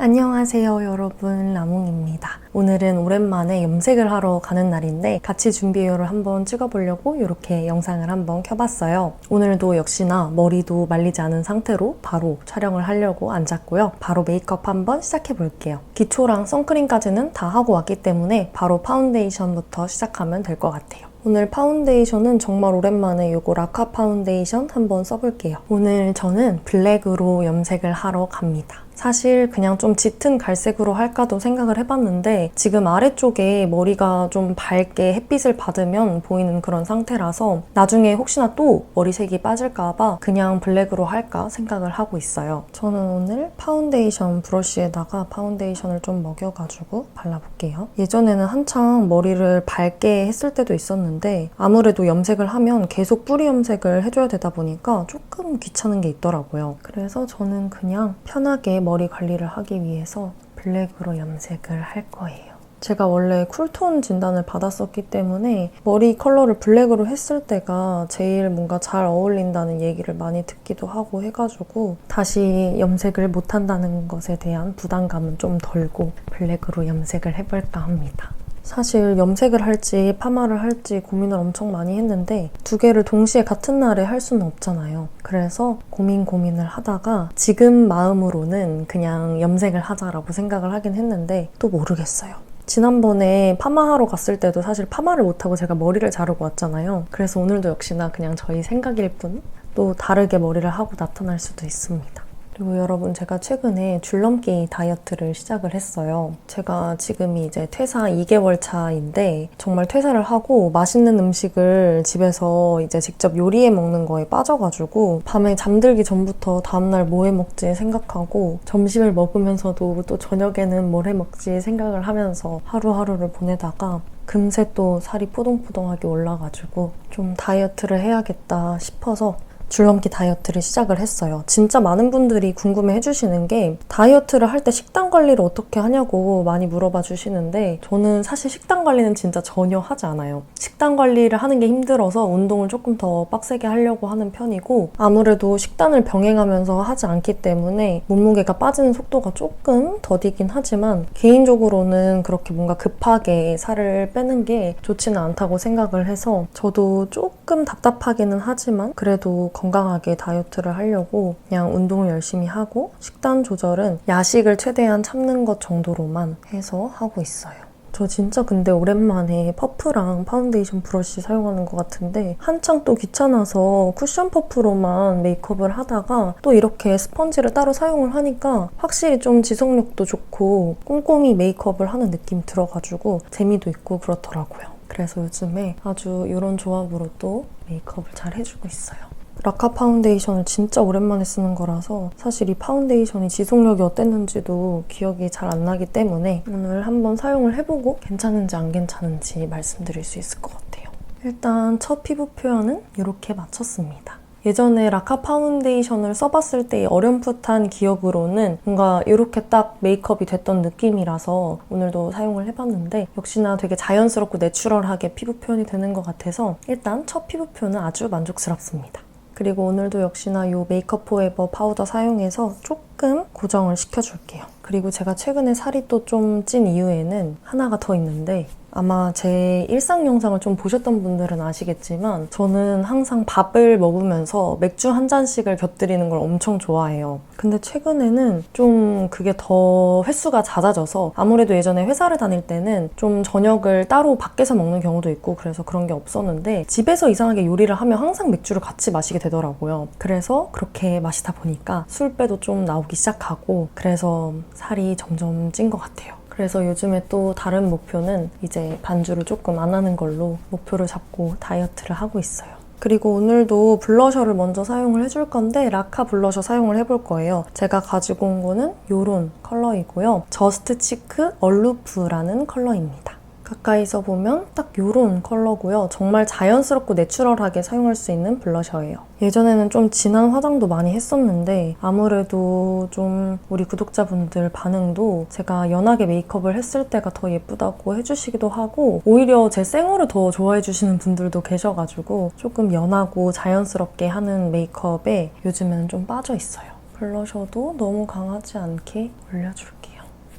안녕하세요 여러분 라몽입니다. 오늘은 오랜만에 염색을 하러 가는 날인데 같이 준비해요를 한번 찍어보려고 이렇게 영상을 한번 켜봤어요. 오늘도 역시나 머리도 말리지 않은 상태로 바로 촬영을 하려고 앉았고요. 바로 메이크업 한번 시작해 볼게요. 기초랑 선크림까지는 다 하고 왔기 때문에 바로 파운데이션부터 시작하면 될 것 같아요. 오늘 파운데이션은 정말 오랜만에 이거 라카 파운데이션 한번 써볼게요. 오늘 저는 블랙으로 염색을 하러 갑니다. 사실 그냥 좀 짙은 갈색으로 할까도 생각을 해봤는데 지금 아래쪽에 머리가 좀 밝게 햇빛을 받으면 보이는 그런 상태라서 나중에 혹시나 또 머리색이 빠질까봐 그냥 블랙으로 할까 생각을 하고 있어요. 저는 오늘 파운데이션 브러쉬에다가 파운데이션을 좀 먹여가지고 발라볼게요. 예전에는 한창 머리를 밝게 했을 때도 있었는데 아무래도 염색을 하면 계속 뿌리 염색을 해줘야 되다 보니까 조금 귀찮은 게 있더라고요. 그래서 저는 그냥 편하게 머리 관리를 하기 위해서 블랙으로 염색을 할 거예요. 제가 원래 쿨톤 진단을 받았었기 때문에 머리 컬러를 블랙으로 했을 때가 제일 뭔가 잘 어울린다는 얘기를 많이 듣기도 하고 해가지고 다시 염색을 못한다는 것에 대한 부담감은 좀 덜고 블랙으로 염색을 해볼까 합니다. 사실 염색을 할지 파마를 할지 고민을 엄청 많이 했는데 두 개를 동시에 같은 날에 할 수는 없잖아요. 그래서 고민 고민을 하다가 지금 마음으로는 그냥 염색을 하자라고 생각을 하긴 했는데 또 모르겠어요. 지난번에 파마하러 갔을 때도 사실 파마를 못하고 제가 머리를 자르고 왔잖아요. 그래서 오늘도 역시나 그냥 저희 생각일 뿐 또 다르게 머리를 하고 나타날 수도 있습니다. 그리고 여러분 제가 최근에 줄넘기 다이어트를 시작을 했어요. 제가 지금이 이제 퇴사 2개월 차인데 정말 퇴사를 하고 맛있는 음식을 집에서 이제 직접 요리해 먹는 거에 빠져가지고 밤에 잠들기 전부터 다음날 뭐 해 먹지 생각하고 점심을 먹으면서도 또 저녁에는 뭘 해 먹지 생각을 하면서 하루하루를 보내다가 금세 또 살이 포동포동하게 올라가지고 좀 다이어트를 해야겠다 싶어서 줄넘기 다이어트를 시작을 했어요. 진짜 많은 분들이 궁금해 해주시는 게 다이어트를 할 때 식단 관리를 어떻게 하냐고 많이 물어봐 주시는데 저는 사실 식단 관리는 진짜 전혀 하지 않아요. 식단 관리를 하는 게 힘들어서 운동을 조금 더 빡세게 하려고 하는 편이고 아무래도 식단을 병행하면서 하지 않기 때문에 몸무게가 빠지는 속도가 조금 더디긴 하지만 개인적으로는 그렇게 뭔가 급하게 살을 빼는 게 좋지는 않다고 생각을 해서 저도 조금 답답하기는 하지만 그래도 건강하게 다이어트를 하려고 그냥 운동을 열심히 하고 식단 조절은 야식을 최대한 참는 것 정도로만 해서 하고 있어요. 저 진짜 근데 오랜만에 퍼프랑 파운데이션 브러쉬 사용하는 것 같은데 한창 또 귀찮아서 쿠션 퍼프로만 메이크업을 하다가 또 이렇게 스펀지를 따로 사용을 하니까 확실히 좀 지속력도 좋고 꼼꼼히 메이크업을 하는 느낌 들어가지고 재미도 있고 그렇더라고요. 그래서 요즘에 아주 이런 조합으로 또 메이크업을 잘 해주고 있어요. 라카 파운데이션을 진짜 오랜만에 쓰는 거라서 사실 이 파운데이션이 지속력이 어땠는지도 기억이 잘 안 나기 때문에 오늘 한번 사용을 해보고 괜찮은지 안 괜찮은지 말씀드릴 수 있을 것 같아요. 일단 첫 피부 표현은 이렇게 마쳤습니다. 예전에 라카 파운데이션을 써봤을 때의 어렴풋한 기억으로는 뭔가 이렇게 딱 메이크업이 됐던 느낌이라서 오늘도 사용을 해봤는데 역시나 되게 자연스럽고 내추럴하게 피부 표현이 되는 것 같아서 일단 첫 피부 표현은 아주 만족스럽습니다. 그리고 오늘도 역시나 이 메이크업 포에버 파우더 사용해서 조금 고정을 시켜줄게요. 그리고 제가 최근에 살이 또 좀 찐 이유에는 하나가 더 있는데 아마 제 일상 영상을 좀 보셨던 분들은 아시겠지만 저는 항상 밥을 먹으면서 맥주 한 잔씩을 곁들이는 걸 엄청 좋아해요. 근데 최근에는 좀 그게 더 횟수가 잦아져서 아무래도 예전에 회사를 다닐 때는 좀 저녁을 따로 밖에서 먹는 경우도 있고 그래서 그런 게 없었는데 집에서 이상하게 요리를 하면 항상 맥주를 같이 마시게 되더라고요. 그래서 그렇게 마시다 보니까 술배도 좀 나오기 시작하고 그래서 살이 점점 찐 것 같아요. 그래서 요즘에 또 다른 목표는 이제 반주를 조금 안 하는 걸로 목표를 잡고 다이어트를 하고 있어요. 그리고 오늘도 블러셔를 먼저 사용을 해줄 건데 라카 블러셔 사용을 해볼 거예요. 제가 가지고 온 거는 이런 컬러이고요. 저스트 치크 얼루프라는 컬러입니다. 가까이서 보면 딱 이런 컬러고요. 정말 자연스럽고 내추럴하게 사용할 수 있는 블러셔예요. 예전에는 좀 진한 화장도 많이 했었는데 아무래도 좀 우리 구독자분들 반응도 제가 연하게 메이크업을 했을 때가 더 예쁘다고 해주시기도 하고 오히려 제 생얼을 더 좋아해 주시는 분들도 계셔가지고 조금 연하고 자연스럽게 하는 메이크업에 요즘에는 좀 빠져 있어요. 블러셔도 너무 강하지 않게 올려줄게요.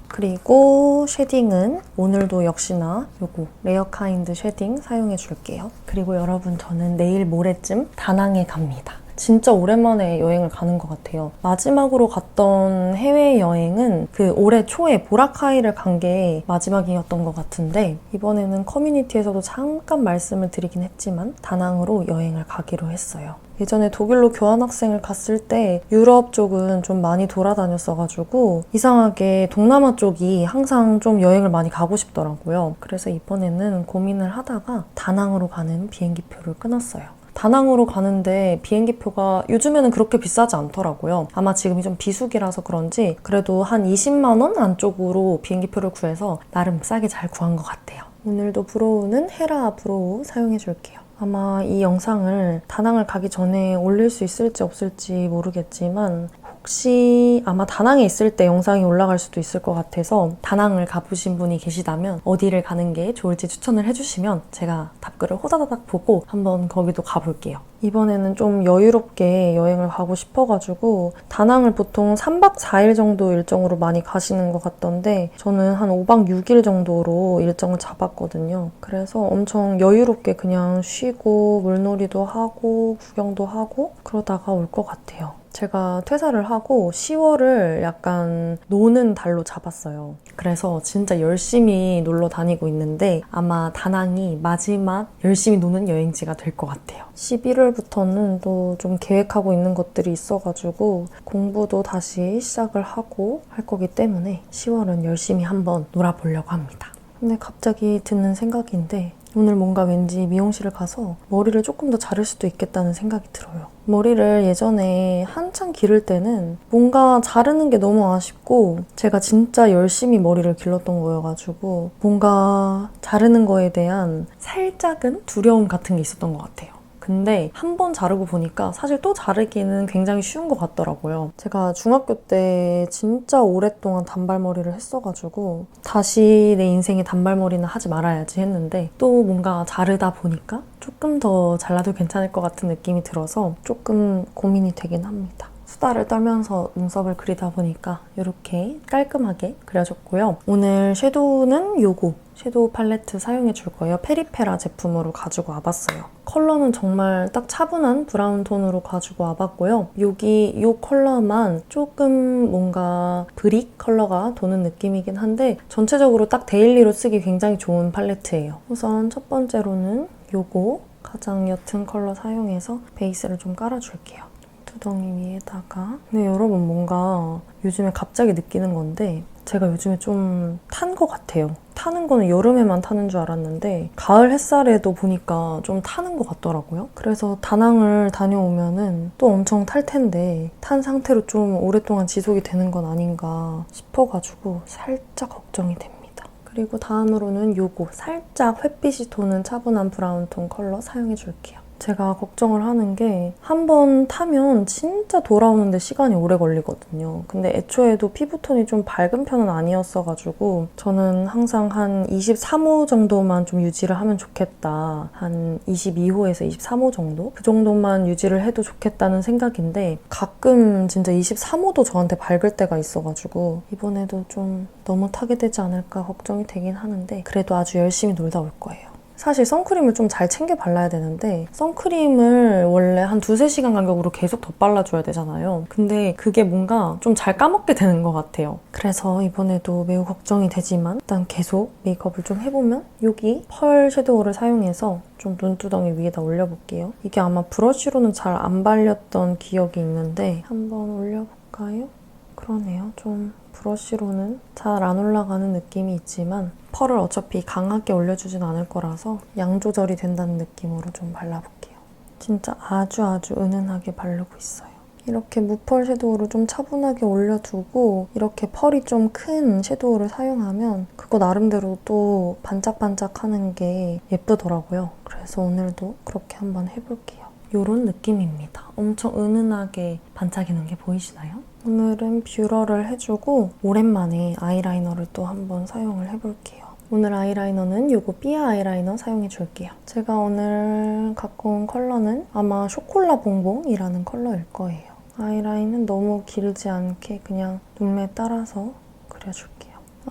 그리고 쉐딩은 오늘도 역시나 요거 레어카인드 쉐딩 사용해 줄게요. 그리고 여러분 저는 내일 모레쯤 다낭에 갑니다. 진짜 오랜만에 여행을 가는 것 같아요. 마지막으로 갔던 해외여행은 그 올해 초에 보라카이를 간 게 마지막이었던 것 같은데 이번에는 커뮤니티에서도 잠깐 말씀을 드리긴 했지만 다낭으로 여행을 가기로 했어요. 예전에 독일로 교환학생을 갔을 때 유럽 쪽은 좀 많이 돌아다녔어가지고 이상하게 동남아 쪽이 항상 좀 여행을 많이 가고 싶더라고요. 그래서 이번에는 고민을 하다가 다낭으로 가는 비행기표를 끊었어요. 다낭으로 가는데 비행기표가 요즘에는 그렇게 비싸지 않더라고요. 아마 지금이 좀 비수기라서 그런지 그래도 한 20만 원 안쪽으로 비행기표를 구해서 나름 싸게 잘 구한 것 같아요. 오늘도 브로우는 헤라 브로우 사용해 줄게요. 아마 이 영상을 다낭을 가기 전에 올릴 수 있을지 없을지 모르겠지만 혹시 아마 다낭에 있을 때 영상이 올라갈 수도 있을 것 같아서 다낭을 가보신 분이 계시다면 어디를 가는 게 좋을지 추천을 해주시면 제가 답글을 호다다닥 보고 한번 거기도 가볼게요. 이번에는 좀 여유롭게 여행을 가고 싶어가지고 다낭을 보통 3박 4일 정도 일정으로 많이 가시는 것 같던데 저는 한 5박 6일 정도로 일정을 잡았거든요. 그래서 엄청 여유롭게 그냥 쉬고 물놀이도 하고 구경도 하고 그러다가 올 것 같아요. 제가 퇴사를 하고 10월을 약간 노는 달로 잡았어요. 그래서 진짜 열심히 놀러 다니고 있는데 아마 다낭이 마지막 열심히 노는 여행지가 될 것 같아요. 11월부터는 또 좀 계획하고 있는 것들이 있어가지고 공부도 다시 시작을 하고 할 거기 때문에 10월은 열심히 한번 놀아보려고 합니다. 근데 갑자기 드는 생각인데 오늘 뭔가 왠지 미용실을 가서 머리를 조금 더 자를 수도 있겠다는 생각이 들어요. 머리를 예전에 한창 기를 때는 뭔가 자르는 게 너무 아쉽고 제가 진짜 열심히 머리를 길렀던 거여가지고 뭔가 자르는 거에 대한 살짝은 두려움 같은 게 있었던 것 같아요. 근데 한 번 자르고 보니까 사실 또 자르기는 굉장히 쉬운 것 같더라고요. 제가 중학교 때 진짜 오랫동안 단발머리를 했어가지고 다시 내 인생에 단발머리는 하지 말아야지 했는데 또 뭔가 자르다 보니까 조금 더 잘라도 괜찮을 것 같은 느낌이 들어서 조금 고민이 되긴 합니다. 수다를 떨면서 눈썹을 그리다 보니까 이렇게 깔끔하게 그려줬고요. 오늘 섀도우는 요거 섀도우 팔레트 사용해 줄 거예요. 페리페라 제품으로 가지고 와봤어요. 컬러는 정말 딱 차분한 브라운 톤으로 가지고 와봤고요. 여기 이 컬러만 조금 뭔가 브릭 컬러가 도는 느낌이긴 한데 전체적으로 딱 데일리로 쓰기 굉장히 좋은 팔레트예요. 우선 첫 번째로는 요거 가장 옅은 컬러 사용해서 베이스를 좀 깔아줄게요. 두덩이 위에다가 근데 여러분 뭔가 요즘에 갑자기 느끼는 건데 제가 요즘에 좀 탄 것 같아요. 타는 거는 여름에만 타는 줄 알았는데 가을 햇살에도 보니까 좀 타는 것 같더라고요. 그래서 다낭을 다녀오면은 또 엄청 탈 텐데 탄 상태로 좀 오랫동안 지속이 되는 건 아닌가 싶어가지고 살짝 걱정이 됩니다. 그리고 다음으로는 요거 살짝 햇빛이 도는 차분한 브라운 톤 컬러 사용해 줄게요. 제가 걱정을 하는 게 한 번 타면 진짜 돌아오는데 시간이 오래 걸리거든요. 근데 애초에도 피부톤이 좀 밝은 편은 아니었어가지고 저는 항상 한 23호 정도만 좀 유지를 하면 좋겠다. 한 22호에서 23호 정도? 그 정도만 유지를 해도 좋겠다는 생각인데 가끔 진짜 23호도 저한테 밝을 때가 있어가지고 이번에도 좀 너무 타게 되지 않을까 걱정이 되긴 하는데 그래도 아주 열심히 놀다 올 거예요. 사실 선크림을 좀 잘 챙겨 발라야 되는데 선크림을 원래 한 두세 시간 간격으로 계속 덧발라줘야 되잖아요. 근데 그게 뭔가 좀 잘 까먹게 되는 것 같아요. 그래서 이번에도 매우 걱정이 되지만 일단 계속 메이크업을 좀 해보면 여기 펄 섀도우를 사용해서 좀 눈두덩이 위에다 올려볼게요. 이게 아마 브러쉬로는 잘 안 발렸던 기억이 있는데 한번 올려볼까요? 그러네요. 좀 브러쉬로는 잘 안 올라가는 느낌이 있지만 펄을 어차피 강하게 올려주진 않을 거라서 양 조절이 된다는 느낌으로 좀 발라볼게요. 진짜 아주 아주 은은하게 바르고 있어요. 이렇게 무펄 섀도우를 좀 차분하게 올려두고 이렇게 펄이 좀 큰 섀도우를 사용하면 그거 나름대로 또 반짝반짝하는 게 예쁘더라고요. 그래서 오늘도 그렇게 한번 해볼게요. 이런 느낌입니다. 엄청 은은하게 반짝이는 게 보이시나요? 오늘은 뷰러를 해주고 오랜만에 아이라이너를 또 한번 사용을 해볼게요. 오늘 아이라이너는 이거 삐아 아이라이너 사용해 줄게요. 제가 오늘 갖고 온 컬러는 아마 쇼콜라 봉봉이라는 컬러일 거예요. 아이라인은 너무 길지 않게 그냥 눈매 따라서 그려줄게요.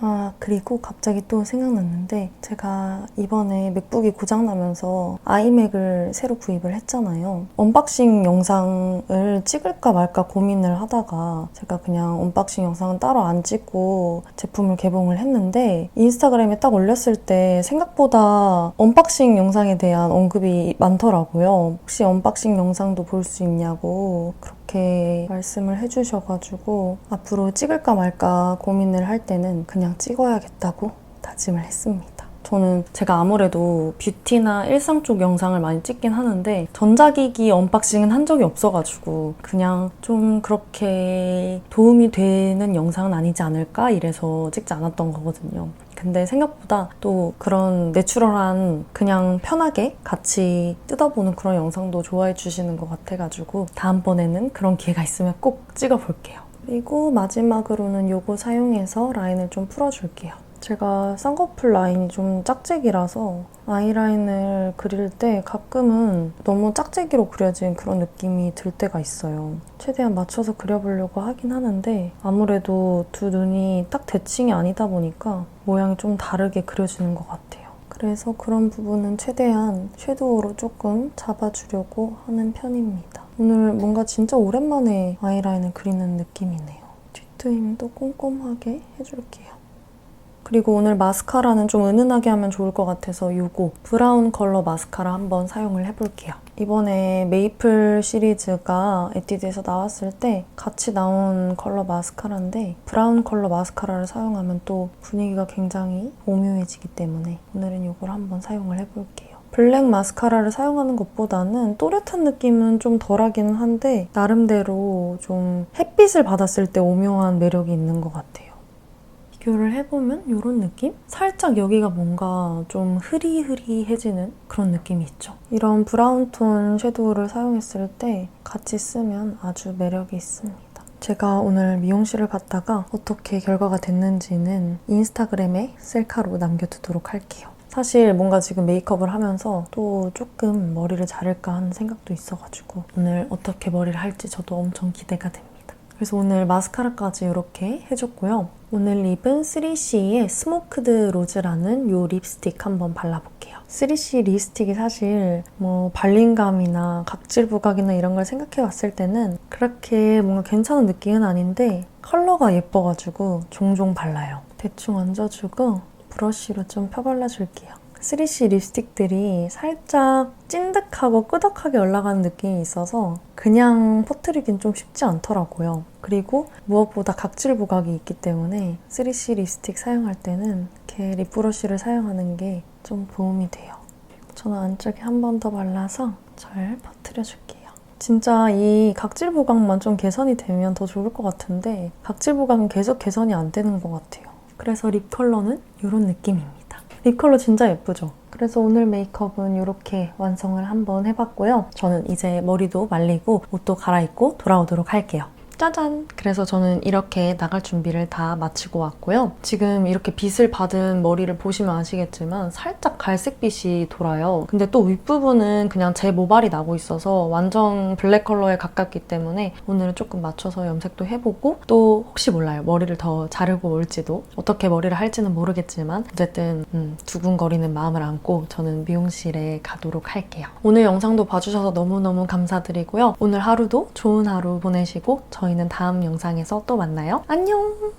아, 그리고 갑자기 또 생각났는데 제가 이번에 맥북이 고장나면서 아이맥을 새로 구입을 했잖아요. 언박싱 영상을 찍을까 말까 고민을 하다가 제가 그냥 언박싱 영상은 따로 안 찍고 제품을 개봉을 했는데 인스타그램에 딱 올렸을 때 생각보다 언박싱 영상에 대한 언급이 많더라고요. 혹시 언박싱 영상도 볼 수 있냐고 그렇게 말씀을 해주셔가지고 앞으로 찍을까 말까 고민을 할 때는 그냥 찍어야겠다고 다짐을 했습니다. 저는 제가 아무래도 뷰티나 일상 쪽 영상을 많이 찍긴 하는데 전자기기 언박싱은 한 적이 없어가지고 그냥 좀 그렇게 도움이 되는 영상은 아니지 않을까 이래서 찍지 않았던 거거든요. 근데 생각보다 또 그런 내추럴한 그냥 편하게 같이 뜯어보는 그런 영상도 좋아해 주시는 것 같아가지고 다음번에는 그런 기회가 있으면 꼭 찍어볼게요. 그리고 마지막으로는 이거 사용해서 라인을 좀 풀어줄게요. 제가 쌍꺼풀 라인이 좀 짝짝이라서 아이라인을 그릴 때 가끔은 너무 짝짝이로 그려진 그런 느낌이 들 때가 있어요. 최대한 맞춰서 그려보려고 하긴 하는데 아무래도 두 눈이 딱 대칭이 아니다 보니까 모양이 좀 다르게 그려지는 것 같아요. 그래서 그런 부분은 최대한 섀도우로 조금 잡아주려고 하는 편입니다. 오늘 뭔가 진짜 오랜만에 아이라인을 그리는 느낌이네요. 뒤트임도 꼼꼼하게 해줄게요. 그리고 오늘 마스카라는 좀 은은하게 하면 좋을 것 같아서 이거 브라운 컬러 마스카라 한번 사용을 해볼게요. 이번에 메이플 시리즈가 에뛰드에서 나왔을 때 같이 나온 컬러 마스카라인데 브라운 컬러 마스카라를 사용하면 또 분위기가 굉장히 오묘해지기 때문에 오늘은 이걸 한번 사용을 해볼게요. 블랙 마스카라를 사용하는 것보다는 또렷한 느낌은 좀 덜하기는 한데 나름대로 좀 햇빛을 받았을 때 오묘한 매력이 있는 것 같아요. 비교를 해보면 이런 느낌? 살짝 여기가 뭔가 좀 흐리흐리해지는 그런 느낌이 있죠. 이런 브라운 톤 섀도우를 사용했을 때 같이 쓰면 아주 매력이 있습니다. 제가 오늘 미용실을 갔다가 어떻게 결과가 됐는지는 인스타그램에 셀카로 남겨두도록 할게요. 사실 뭔가 지금 메이크업을 하면서 또 조금 머리를 자를까 하는 생각도 있어가지고 오늘 어떻게 머리를 할지 저도 엄청 기대가 됩니다. 그래서 오늘 마스카라까지 이렇게 해줬고요. 오늘 립은 3CE의 스모크드 로즈라는 이 립스틱 한번 발라볼게요. 3C 립스틱이 사실 뭐 발림감이나 각질 부각이나 이런 걸 생각해 봤을 때는 그렇게 뭔가 괜찮은 느낌은 아닌데 컬러가 예뻐가지고 종종 발라요. 대충 얹어주고 브러쉬로 좀 펴발라줄게요. 3C 립스틱들이 살짝 찐득하고 끄덕하게 올라가는 느낌이 있어서 그냥 퍼뜨리긴 좀 쉽지 않더라고요. 그리고 무엇보다 각질 부각이 있기 때문에 3C 립스틱 사용할 때는 이렇게 립 브러쉬를 사용하는 게 좀 도움이 돼요. 저는 안쪽에 한 번 더 발라서 잘 퍼뜨려줄게요. 진짜 이 각질 부각만 좀 개선이 되면 더 좋을 것 같은데 각질 부각은 계속 개선이 안 되는 것 같아요. 그래서 립 컬러는 이런 느낌입니다. 립 컬러 진짜 예쁘죠? 그래서 오늘 메이크업은 이렇게 완성을 한번 해봤고요. 저는 이제 머리도 말리고 옷도 갈아입고 돌아오도록 할게요. 짜잔! 그래서 저는 이렇게 나갈 준비를 다 마치고 왔고요. 지금 이렇게 빛을 받은 머리를 보시면 아시겠지만 살짝 갈색빛이 돌아요. 근데 또 윗부분은 그냥 제 모발이 나고 있어서 완전 블랙 컬러에 가깝기 때문에 오늘은 조금 맞춰서 염색도 해보고 또 혹시 몰라요. 머리를 더 자르고 올지도 어떻게 머리를 할지는 모르겠지만 어쨌든 음, 두근거리는 마음을 안고 저는 미용실에 가도록 할게요. 오늘 영상도 봐주셔서 너무너무 감사드리고요. 오늘 하루도 좋은 하루 보내시고 저희는 다음 영상에서 또 만나요. 안녕!